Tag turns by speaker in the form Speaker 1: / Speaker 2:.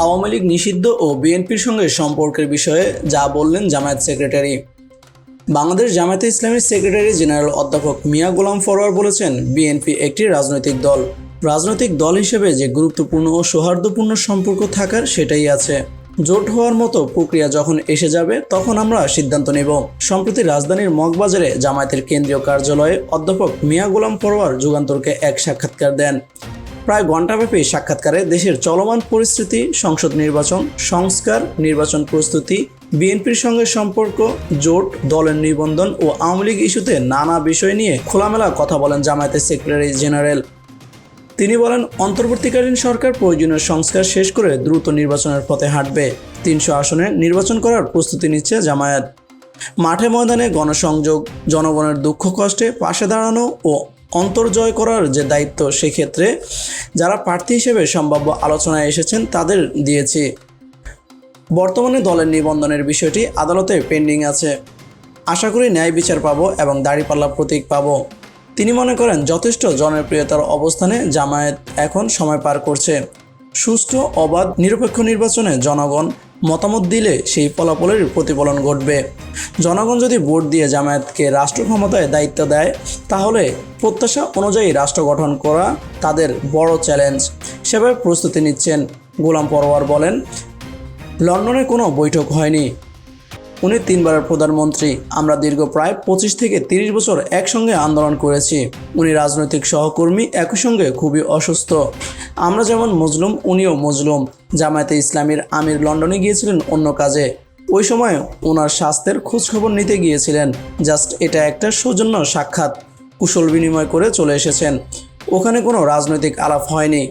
Speaker 1: আওয়ামী লীগ নিষিদ্ধ ও বিএনপির সঙ্গে সম্পর্কের বিষয়ে যা বললেন জামায়াত সেক্রেটারি। বাংলাদেশ জামায়াতে ইসলামীর সেক্রেটারি জেনারেল অধ্যাপক মিয়া গোলাম ফরোয়ার বলেছেন, বিএনপি একটি রাজনৈতিক দল। রাজনৈতিক দল হিসেবে যে গুরুত্বপূর্ণ ও সৌহার্দ্যপূর্ণ সম্পর্ক থাকার সেটাই আছে। জোট হওয়ার মতো প্রক্রিয়া যখন এসে যাবে, তখন আমরা সিদ্ধান্ত নেব। সম্প্রতি রাজধানীর মগবাজারে জামায়াতের কেন্দ্রীয় কার্যালয়ে অধ্যাপক মিয়া গোলাম পরোয়ার যুগান্তরকে এক সাক্ষাৎকার দেন। প্রায় ঘণ্টাব্যাপী সাক্ষাৎকারে দেশের চলমান পরিস্থিতি, সংসদ নির্বাচন, সংস্কার, নির্বাচন প্রস্তুতি, বিএনপির সঙ্গে সম্পর্ক, জোট, দলের নিবন্ধন ও আওয়ামী লীগ ইস্যুতে নানা বিষয় নিয়ে খোলামেলা কথা বলেন জামায়াতের সেক্রেটারি জেনারেল। তিনি বলেন, অন্তর্বর্তীকালীন সরকার প্রয়োজনীয় সংস্কার শেষ করে দ্রুত নির্বাচনের পথে হাঁটবে। তিনশো আসনে নির্বাচন করার প্রস্তুতি নিচ্ছে জামায়াত। মাঠে ময়দানে গণসংযোগ, জনগণের দুঃখ কষ্টে পাশে দাঁড়ানো ও অন্তর্জয় করার যে দায়িত্ব, সেক্ষেত্রে যারা প্রার্থী হিসেবে সম্ভাব্য আলোচনায় এসেছেন, তাদের দিয়েছি। বর্তমানে দলের নিবন্ধনের বিষয়টি আদালতে পেন্ডিং আছে। আশা করি ন্যায় বিচার পাবো এবং দাড়িপাল্লা প্রতীক পাবো। তিনি মনে করেন, যথেষ্ট জনপ্রিয়তার অবস্থানে জামায়াত এখন সময় পার করছে। সুষ্ঠু, অবাধ, নিরপেক্ষ নির্বাচনে জনগণ মতামত দিলে সেই ফলাফলের প্রতিফলন ঘটবে। জনগণ যদি ভোট দিয়ে জামায়াতকে রাষ্ট্র ক্ষমতায় দায়িত্ব দেয়, তাহলে প্রত্যাশা অনুযায়ী রাষ্ট্র গঠন করা তাদের বড় চ্যালেঞ্জ। সেভাবে প্রস্তুতি নিচ্ছেন গোলাম পরোয়ার বলেন, লন্ডনে কোনো বৈঠক হয়নি। উনি তিনবারের প্রধানমন্ত্রী। আমরা দীর্ঘ প্রায় পঁচিশ থেকে তিরিশ বছর একসঙ্গে আন্দোলন করেছি। উনি রাজনৈতিক সহকর্মী একই সঙ্গে খুবই অসুস্থ। আমরা যেমন মজলুম, উনিও মজলুম। জামায়াতে ইসলামীর আমির লন্ডনে গিয়েছিলেন অন্য কাজে। ওই সময় ওনার স্বাস্থ্যের খোঁজখবর নিতে গিয়েছিলেন। জাস্ট এটা একটা সৌজন্য সাক্ষাৎ। কুশল বিনিময় করে চলে এসেছেন। ওখানে কোনো রাজনৈতিক আলাপ হয়নি।